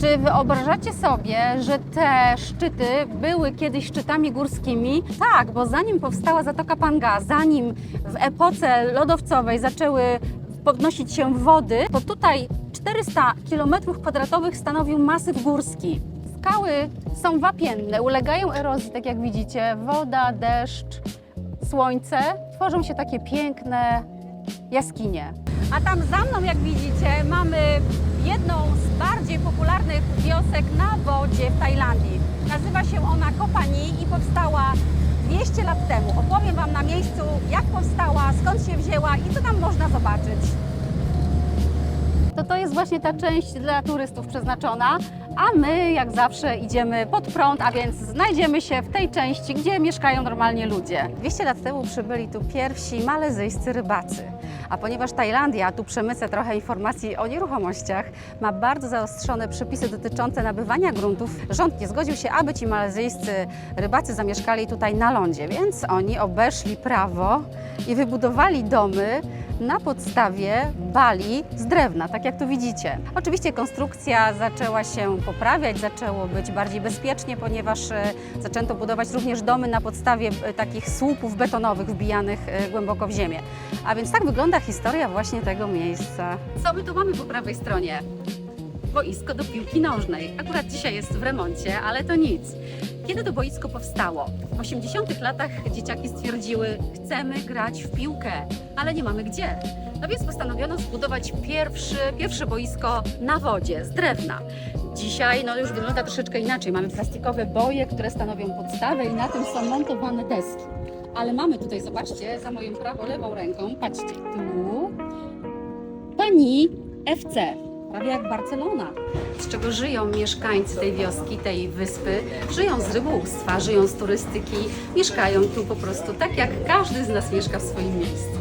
Czy wyobrażacie sobie, że te szczyty były kiedyś szczytami górskimi? Tak, bo zanim powstała Zatoka Panga, zanim w epoce lodowcowej zaczęły podnosić się wody, to tutaj 400 km2 stanowił masyw górski. Skały są wapienne, ulegają erozji, tak jak widzicie. Woda, deszcz, słońce. Tworzą się takie piękne jaskinie. A tam za mną, jak widzicie, mamy jedną z bardziej popularnych na wodzie w Tajlandii. Nazywa się ona Kopani i powstała 200 lat temu. Opowiem Wam na miejscu, jak powstała, skąd się wzięła i co tam można zobaczyć. To jest właśnie ta część dla turystów przeznaczona, a my jak zawsze idziemy pod prąd, a więc znajdziemy się w tej części, gdzie mieszkają normalnie ludzie. 200 lat temu przybyli tu pierwsi malezyjscy rybacy. A ponieważ Tajlandia, tu przemycę trochę informacji o nieruchomościach, ma bardzo zaostrzone przepisy dotyczące nabywania gruntów, rząd nie zgodził się, aby ci malezyjscy rybacy zamieszkali tutaj na lądzie, więc oni obeszli prawo i wybudowali domy na podstawie bali z drewna, tak jak tu widzicie. Oczywiście konstrukcja zaczęła się poprawiać, zaczęło być bardziej bezpiecznie, ponieważ e, zaczęto budować również domy na podstawie e, takich słupów betonowych wbijanych e, głęboko w ziemię. A więc tak wygląda historia właśnie tego miejsca. Co my tu mamy po prawej stronie? Boisko do piłki nożnej. Akurat dzisiaj jest w remoncie, ale to nic. Kiedy to boisko powstało? W 80 latach dzieciaki stwierdziły, chcemy grać w piłkę, ale nie mamy gdzie. No więc postanowiono zbudować pierwszy, pierwsze boisko na wodzie, z drewna. Dzisiaj no, już wygląda troszeczkę inaczej. Mamy plastikowe boje, które stanowią podstawę i na tym są montowane deski. Ale mamy tutaj, zobaczcie, za moją prawo, lewą ręką, patrzcie, tu Pani FC, prawie jak Barcelona. Z czego żyją mieszkańcy tej wioski, tej wyspy? Żyją z rybołówstwa, żyją z turystyki, mieszkają tu po prostu tak, jak każdy z nas mieszka w swoim miejscu.